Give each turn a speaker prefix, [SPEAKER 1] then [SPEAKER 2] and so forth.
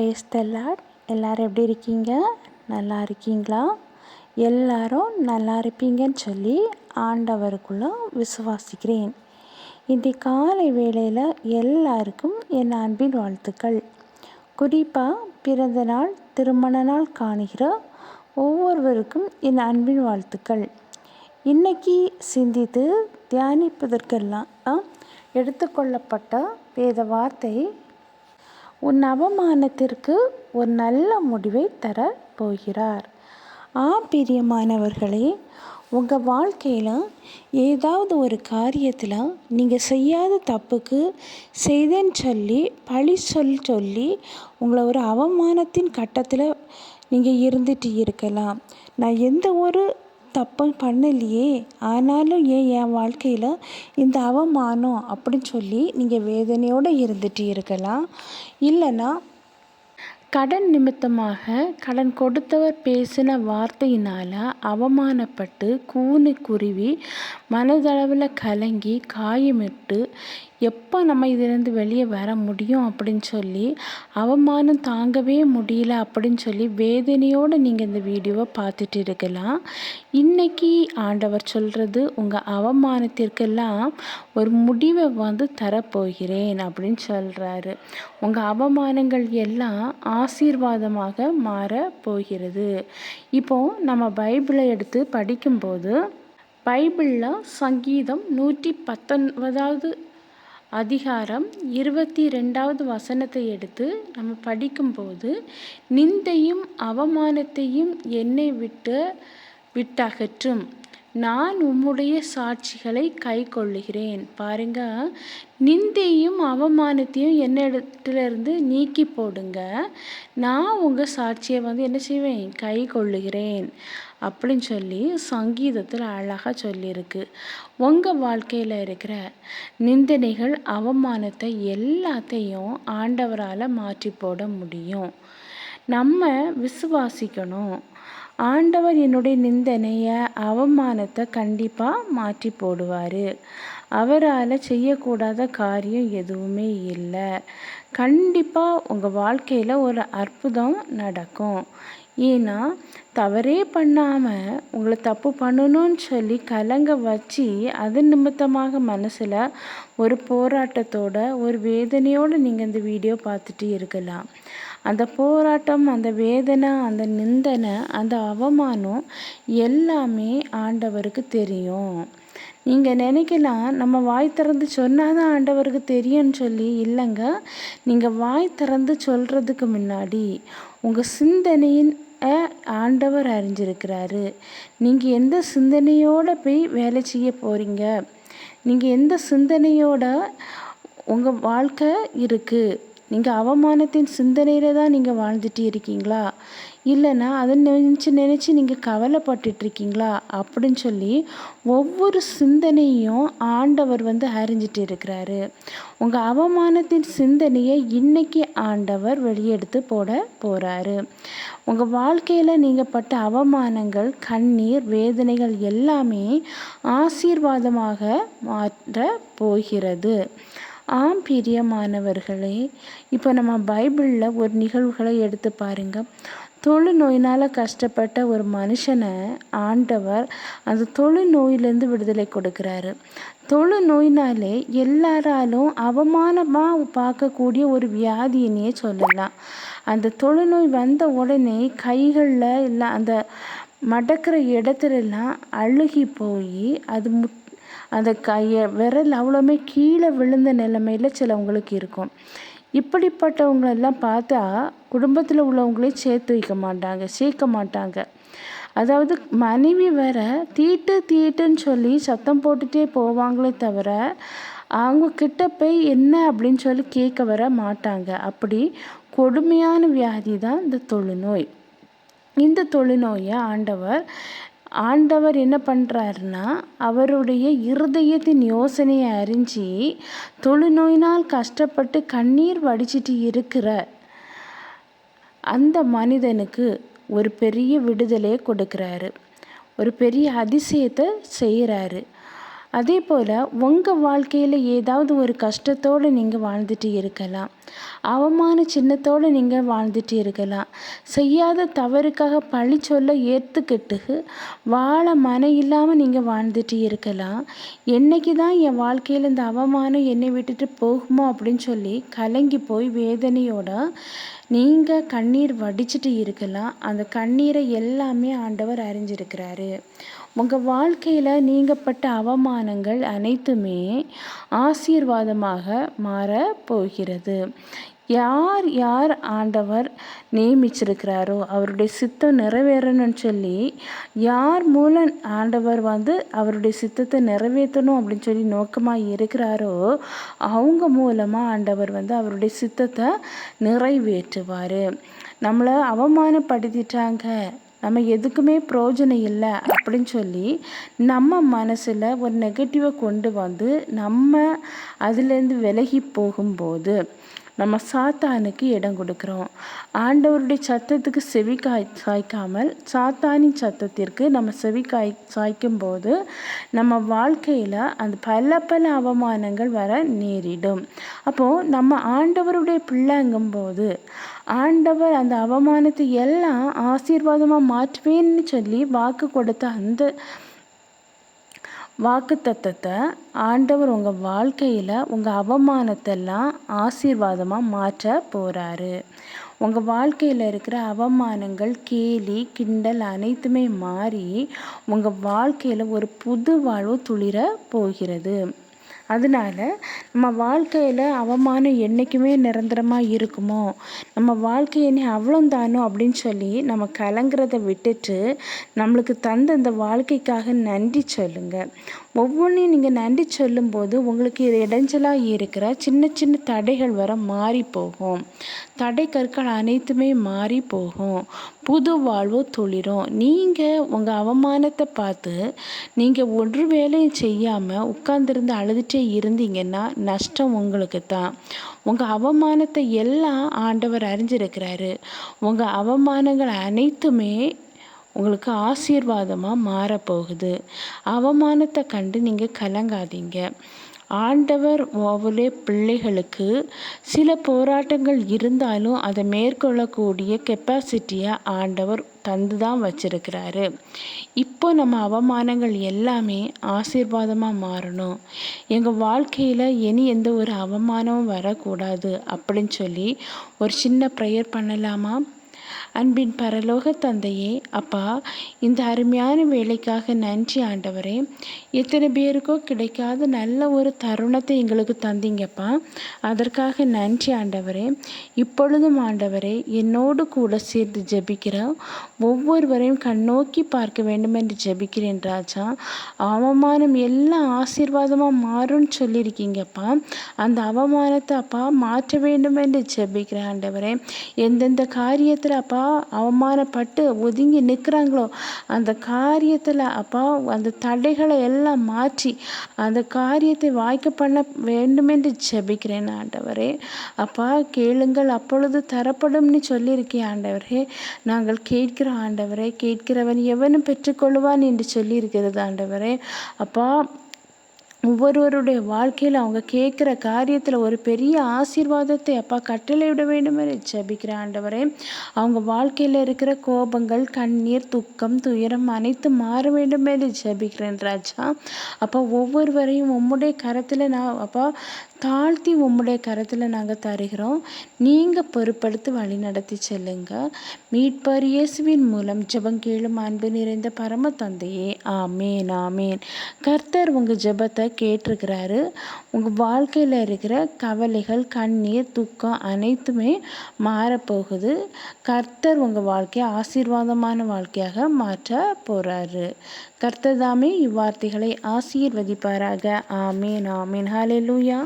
[SPEAKER 1] prays தெல்லாட் எல்லோரும் எப்படி இருக்கீங்க நல்லா இருக்கீங்களா எல்லாரும் நல்லா இருப்பீங்கன்னு சொல்லி ஆண்டவருக்குள்ளே விசுவாசிக்கிறேன் இந்த காலை வேளையில் எல்லாருக்கும் என் அன்பின் வாழ்த்துக்கள் குறிப்பாக பிறந்த நாள் திருமண நாள் காணுகிற ஒவ்வொருவருக்கும் என் அன்பின் வாழ்த்துக்கள் இன்றைக்கி சிந்தித்து தியானிப்பதற்கெல்லாம் எடுத்துக்கொள்ளப்பட்ட வேத வார்த்தை உன் அவமானத்திற்கு ஒரு நல்ல முடிவை தர போகிறார் ஆ பிரியமானவர்களே உங்கள் வாழ்க்கையில் ஏதாவது ஒரு காரியத்தில் நீங்கள் செய்யாத தப்புக்கு செய்தேன்னு சொல்லி பழி சொல் சொல்லி உங்களை ஒரு அவமானத்தின் கட்டத்தில் நீங்கள் இருந்துட்டு இருக்கலாம் நான் எந்த ஒரு தப்பும் பண்ணலையே ஆனாலும் ஏன் என் வாழ்க்கையில் இந்த அவமானம் அப்படின்னு சொல்லி நீங்கள் வேதனையோடு இருந்துட்டு இருக்கலாம் இல்லைன்னா கடன் நிமித்தமாக கடன் கொடுத்தவர் பேசின வார்த்தையினால் அவமானப்பட்டு கூனு குருவி மனதளவில் கலங்கி காயமிட்டு எப்போ நம்ம இதுலேருந்து வெளியே வர முடியும் அப்படின்னு சொல்லி அவமானம் தாங்கவே முடியல அப்படின்னு சொல்லி வேதனையோடு நீங்கள் இந்த வீடியோவை பார்த்துட்டு இருக்கலாம் இன்றைக்கி ஆண்டவர் சொல்கிறது உங்கள் அவமானத்திற்கெல்லாம் ஒரு முடிவை வந்து தரப்போகிறேன் அப்படின்னு சொல்கிறாரு உங்கள் அவமானங்கள் எல்லாம் ஆசீர்வாதமாக மாற போகிறது இப்போது நம்ம பைபிளை எடுத்து படிக்கும்போது பைபிளில் சங்கீதம் நூற்றி பத்தொன்பதாவது அதிகாரம் இருபத்தி ரெண்டாவது வசனத்தை எடுத்து நம்ம படிக்கும்போது நிந்தையும் அவமானத்தையும் என்னை விட்டு விட்டகற்றும் நான் உம்முடைய சாட்சிகளை கை கொள்ளுகிறேன் பாருங்க நிந்தையும் அவமானத்தையும் என்ன இருந்து நீக்கி போடுங்க நான் உங்கள் சாட்சியை வந்து என்ன செய்வேன் கை கொள்ளுகிறேன் அப்படின்னு சொல்லி சங்கீதத்தில் அழகாக சொல்லியிருக்கு உங்கள் வாழ்க்கையில் இருக்கிற நிந்தனைகள் அவமானத்தை எல்லாத்தையும் ஆண்டவரால் மாற்றி போட முடியும் நம்ம விசுவாசிக்கணும் ஆண்டவர் என்னுடைய நிந்தனையை அவமானத்தை கண்டிப்பாக மாற்றி போடுவார் அவரால் செய்யக்கூடாத காரியம் எதுவுமே இல்லை கண்டிப்பாக உங்கள் வாழ்க்கையில் ஒரு அற்புதம் நடக்கும் ஏன்னா தவறே பண்ணாமல் உங்களை தப்பு பண்ணணும்னு சொல்லி கலங்க வச்சு அது நிமித்தமாக மனசில் ஒரு போராட்டத்தோட ஒரு வேதனையோடு நீங்கள் இந்த வீடியோ பார்த்துட்டு இருக்கலாம் அந்த போராட்டம் அந்த வேதனை அந்த நிந்தனை அந்த அவமானம் எல்லாமே ஆண்டவருக்கு தெரியும் நீங்கள் நினைக்கலாம் நம்ம வாய் திறந்து சொன்னால் தான் ஆண்டவருக்கு தெரியும்னு சொல்லி இல்லைங்க நீங்கள் வாய் திறந்து சொல்கிறதுக்கு முன்னாடி உங்கள் சிந்தனையின் ஆண்டவர் அறிஞ்சிருக்கிறாரு நீங்கள் எந்த சிந்தனையோடு போய் வேலை செய்ய போகிறீங்க நீங்கள் எந்த சிந்தனையோட உங்கள் வாழ்க்கை இருக்குது நீங்கள் அவமானத்தின் சிந்தனையில் தான் நீங்கள் வாழ்ந்துட்டு இருக்கீங்களா இல்லைன்னா அதை நினச்சி நினச்சி நீங்கள் கவலைப்பட்டுட்ருக்கீங்களா அப்படின்னு சொல்லி ஒவ்வொரு சிந்தனையும் ஆண்டவர் வந்து அறிஞ்சிட்டு இருக்கிறாரு உங்கள் அவமானத்தின் சிந்தனையை இன்னைக்கு ஆண்டவர் வெளியெடுத்து போட போகிறாரு உங்கள் வாழ்க்கையில் நீங்கள் பட்ட அவமானங்கள் கண்ணீர் வேதனைகள் எல்லாமே ஆசீர்வாதமாக மாற்ற போகிறது ஆம் பிரியமானவர்களே இப்போ நம்ம பைபிளில் ஒரு நிகழ்வுகளை எடுத்து பாருங்கள் தொழு நோயினால் கஷ்டப்பட்ட ஒரு மனுஷனை ஆண்டவர் அந்த தொழு நோயிலேருந்து விடுதலை கொடுக்குறாரு தொழு நோயினாலே எல்லாராலும் அவமானமாக பார்க்கக்கூடிய ஒரு வியாதியினே சொல்லலாம் அந்த தொழுநோய் வந்த உடனே கைகளில் இல்லை அந்த மடக்கிற இடத்துலலாம் அழுகி போய் அது அந்த கையை விரல் அவ்வளோமே கீழே விழுந்த நிலைமையில் சிலவங்களுக்கு இருக்கும் இப்படிப்பட்டவங்களெல்லாம் பார்த்தா குடும்பத்தில் உள்ளவங்களே சேர்த்து வைக்க மாட்டாங்க சேர்க்க மாட்டாங்க அதாவது மனைவி வேற தீட்டு தீட்டுன்னு சொல்லி சத்தம் போட்டுகிட்டே போவாங்களே தவிர அவங்க கிட்ட போய் என்ன அப்படின்னு சொல்லி கேட்க வர மாட்டாங்க அப்படி கொடுமையான வியாதி தான் இந்த தொழுநோய் இந்த தொழுநோயை ஆண்டவர் ஆண்டவர் என்ன பண்ணுறாருன்னா அவருடைய இருதயத்தின் யோசனையை அறிஞ்சு தொழுநோயினால் கஷ்டப்பட்டு கண்ணீர் வடிச்சிட்டு இருக்கிற அந்த மனிதனுக்கு ஒரு பெரிய விடுதலையை கொடுக்குறாரு ஒரு பெரிய அதிசயத்தை செய்கிறாரு அதே போல் உங்கள் வாழ்க்கையில் ஏதாவது ஒரு கஷ்டத்தோடு நீங்கள் வாழ்ந்துட்டு இருக்கலாம் அவமான சின்னத்தோடு நீங்கள் வாழ்ந்துட்டு இருக்கலாம் செய்யாத தவறுக்காக பழி சொல்ல ஏற்றுக்கிட்டு வாழ மன இல்லாமல் நீங்கள் வாழ்ந்துட்டு இருக்கலாம் என்னைக்கு தான் என் வாழ்க்கையில் இந்த அவமானம் என்னை விட்டுட்டு போகுமோ அப்படின்னு சொல்லி கலங்கி போய் வேதனையோடு நீங்கள் கண்ணீர் வடிச்சிட்டு இருக்கலாம் அந்த கண்ணீரை எல்லாமே ஆண்டவர் அறிஞ்சிருக்கிறாரு உங்கள் வாழ்க்கையில் நீங்கப்பட்ட அவமானங்கள் அனைத்துமே ஆசீர்வாதமாக மாற போகிறது யார் யார் ஆண்டவர் நியமிச்சிருக்கிறாரோ அவருடைய சித்தம் நிறைவேறணும்னு சொல்லி யார் மூலம் ஆண்டவர் வந்து அவருடைய சித்தத்தை நிறைவேற்றணும் அப்படின்னு சொல்லி நோக்கமாக இருக்கிறாரோ அவங்க மூலமாக ஆண்டவர் வந்து அவருடைய சித்தத்தை நிறைவேற்றுவார் நம்மளை அவமானப்படுத்திட்டாங்க நம்ம எதுக்குமே பிரயோஜனம் இல்லை அப்படின்னு சொல்லி நம்ம மனசில் ஒரு நெகட்டிவை கொண்டு வந்து நம்ம அதுலேருந்து விலகி போகும்போது நம்ம சாத்தானுக்கு இடம் கொடுக்குறோம் ஆண்டவருடைய சத்தத்துக்கு செவி காய் சாய்க்காமல் சாத்தானின் சத்தத்திற்கு நம்ம செவி காய் சாய்க்கும் போது நம்ம வாழ்க்கையில் அந்த பல பல அவமானங்கள் வர நேரிடும் அப்போது நம்ம ஆண்டவருடைய பிள்ளைங்கும் போது ஆண்டவர் அந்த அவமானத்தை எல்லாம் ஆசீர்வாதமாக மாற்றுவேன்னு சொல்லி வாக்கு கொடுத்த அந்த வாக்குத்தத்தத்தை ஆண்டவர் உங்கள் வாழ்க்கையில் உங்கள் அவமானத்தெல்லாம் ஆசீர்வாதமாக மாற்ற போகிறாரு உங்கள் வாழ்க்கையில் இருக்கிற அவமானங்கள் கேலி கிண்டல் அனைத்துமே மாறி உங்கள் வாழ்க்கையில் ஒரு புது வாழ்வு துளிர போகிறது அதனால நம்ம வாழ்க்கையில் அவமானம் என்றைக்குமே நிரந்தரமாக இருக்குமோ நம்ம வாழ்க்கை அவ்வளோ அவ்வளோந்தானோ அப்படின்னு சொல்லி நம்ம கலங்குறத விட்டுட்டு நம்மளுக்கு தந்த இந்த வாழ்க்கைக்காக நன்றி சொல்லுங்கள் ஒவ்வொன்றையும் நீங்கள் நன்றி சொல்லும்போது உங்களுக்கு இடைஞ்சலாக இருக்கிற சின்ன சின்ன தடைகள் வர மாறி போகும் தடை கற்கள் அனைத்துமே மாறி போகும் புது வாழ்வு துளிரும் நீங்கள் உங்கள் அவமானத்தை பார்த்து நீங்கள் ஒரு வேலையும் செய்யாமல் உட்காந்துருந்து அழுதுகிட்டே இருந்தீங்கன்னா நஷ்டம் உங்களுக்கு தான் உங்கள் அவமானத்தை எல்லாம் ஆண்டவர் அறிஞ்சிருக்கிறாரு உங்கள் அவமானங்கள் அனைத்துமே உங்களுக்கு ஆசீர்வாதமாக மாறப்போகுது அவமானத்தை கண்டு நீங்கள் கலங்காதீங்க ஆண்டவர் ஓவலே பிள்ளைகளுக்கு சில போராட்டங்கள் இருந்தாலும் அதை மேற்கொள்ளக்கூடிய கெப்பாசிட்டியை ஆண்டவர் தந்து தான் வச்சிருக்கிறாரு இப்போ நம்ம அவமானங்கள் எல்லாமே ஆசீர்வாதமாக மாறணும் எங்கள் வாழ்க்கையில் இனி எந்த ஒரு அவமானமும் வரக்கூடாது அப்படின்னு சொல்லி ஒரு சின்ன ப்ரேயர் பண்ணலாமா அன்பின் பரலோக தந்தையே அப்பா இந்த அருமையான வேலைக்காக நன்றி ஆண்டவரே எத்தனை பேருக்கோ கிடைக்காத நல்ல ஒரு தருணத்தை எங்களுக்கு தந்தீங்கப்பா அதற்காக நன்றி ஆண்டவரே இப்பொழுதும் ஆண்டவரே என்னோடு கூட சேர்ந்து ஜெபிக்கிற ஒவ்வொருவரையும் கண்ணோக்கி பார்க்க வேண்டும் என்று ஜெபிக்கிறேன் ராஜா அவமானம் எல்லாம் ஆசீர்வாதமாக மாறும்னு சொல்லியிருக்கீங்கப்பா அந்த அவமானத்தை அப்பா மாற்ற வேண்டும் என்று ஜபிக்கிற ஆண்டவரே எந்தெந்த காரியத்தில் அப்பா அவமானப்பட்டு ஒதுங்கி நிற்கிறாங்களோ அந்த காரியத்தில் அப்பா அந்த தடைகளை எல்லாம் மாற்றி அந்த காரியத்தை வாய்க்க பண்ண வேண்டுமென்று ஜெபிக்கிறேன் ஆண்டவரே அப்பா கேளுங்கள் அப்பொழுது தரப்படும்னு சொல்லியிருக்கே ஆண்டவரே நாங்கள் கேட்கிற ஆண்டவரே கேட்கிறவன் எவனும் பெற்றுக்கொள்வான் என்று சொல்லியிருக்கிறது ஆண்டவரே அப்பா ஒவ்வொருவருடைய வாழ்க்கையில் அவங்க கேட்குற காரியத்தில் ஒரு பெரிய ஆசீர்வாதத்தை அப்பா கட்டளை விட வேண்டும் என்று ஜபிக்கிற ஆண்டவரே அவங்க வாழ்க்கையில் இருக்கிற கோபங்கள் கண்ணீர் துக்கம் துயரம் அனைத்து மாற வேண்டும் என்று ஜபிக்கிறேன் ராஜா அப்பா ஒவ்வொருவரையும் உம்முடைய கரத்தில் நான் அப்பா தாழ்த்தி உம்முடைய கரத்தில் நாங்கள் தருகிறோம் நீங்கள் பொறுப்படுத்து வழி நடத்தி செல்லுங்க மீட்பர் இயேசுவின் மூலம் ஜபம் கேளும் அன்பு நிறைந்த பரம தந்தையே ஆமேன் ஆமேன் கர்த்தர் உங்கள் ஜபத்தை கேட்டிருக்கிறாரு உங்கள் வாழ்க்கையில் இருக்கிற கவலைகள் கண்ணீர் துக்கம் அனைத்துமே மாறப்போகுது கர்த்தர் உங்கள் வாழ்க்கையை ஆசீர்வாதமான வாழ்க்கையாக மாற்ற போகிறாரு கர்த்தர் தாமே இவ்வார்த்தைகளை ஆசீர்வதிப்பாராக ஆமேன் ஆமேன் ஹாலே லூயா